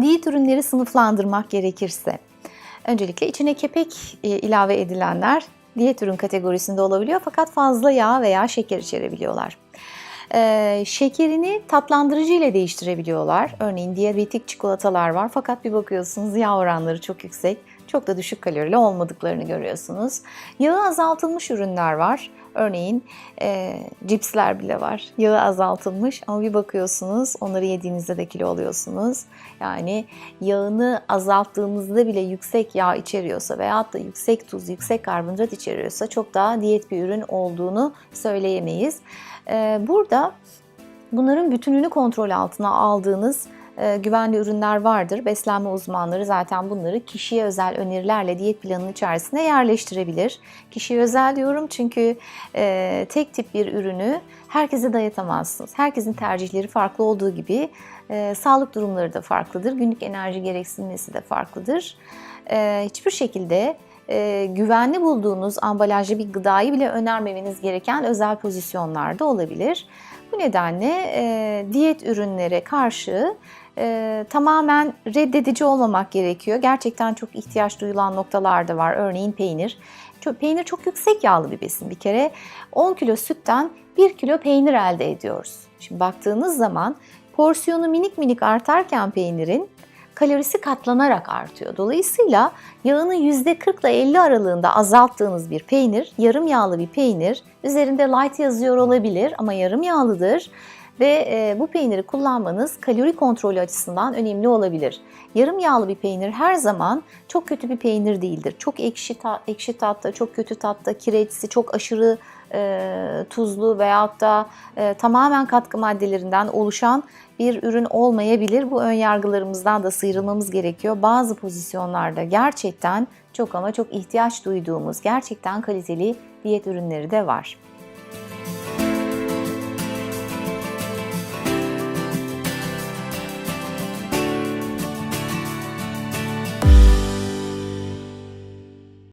Diyet ürünleri sınıflandırmak gerekirse, öncelikle içine kepek e, ilave edilenler diyet ürün kategorisinde olabiliyor fakat fazla yağ veya şeker içerebiliyorlar. Ee, şekerini tatlandırıcı ile değiştirebiliyorlar. Örneğin diyabetik çikolatalar var fakat bir bakıyorsunuz yağ oranları çok yüksek. Çok da düşük kalorili olmadıklarını görüyorsunuz. Yağı azaltılmış ürünler var. Örneğin e, cipsler bile var. Yağı azaltılmış ama bir bakıyorsunuz onları yediğinizde de kilo alıyorsunuz. Yani yağını azalttığınızda bile yüksek yağ içeriyorsa veyahut da yüksek tuz, yüksek karbonhidrat içeriyorsa çok daha diyet bir ürün olduğunu söyleyemeyiz. E, burada bunların bütününü kontrol altına aldığınız güvenli ürünler vardır. Beslenme uzmanları zaten bunları kişiye özel önerilerle diyet planının içerisine yerleştirebilir. Kişiye özel diyorum çünkü e, tek tip bir ürünü herkese dayatamazsınız. Herkesin tercihleri farklı olduğu gibi e, sağlık durumları da farklıdır. Günlük enerji gereksinmesi de farklıdır. E, hiçbir şekilde e, güvenli bulduğunuz ambalajlı bir gıdayı bile önermemeniz gereken özel pozisyonlarda olabilir. Bu nedenle e, diyet ürünlere karşı e, tamamen reddedici olmamak gerekiyor. Gerçekten çok ihtiyaç duyulan noktalar da var. Örneğin peynir. Çok, peynir çok yüksek yağlı bir besin. Bir kere 10 kilo sütten 1 kilo peynir elde ediyoruz. Şimdi baktığınız zaman porsiyonu minik minik artarken peynirin kalorisi katlanarak artıyor. Dolayısıyla yağını %40 ile 50 aralığında azalttığınız bir peynir, yarım yağlı bir peynir, üzerinde light yazıyor olabilir ama yarım yağlıdır ve e, bu peyniri kullanmanız kalori kontrolü açısından önemli olabilir. Yarım yağlı bir peynir her zaman çok kötü bir peynir değildir. Çok ekşi tat, ekşi tatta, çok kötü tatta, kireçsi, çok aşırı e, tuzlu veyahut da e, tamamen katkı maddelerinden oluşan bir ürün olmayabilir. Bu ön yargılarımızdan da sıyrılmamız gerekiyor. Bazı pozisyonlarda gerçekten çok ama çok ihtiyaç duyduğumuz gerçekten kaliteli diyet ürünleri de var.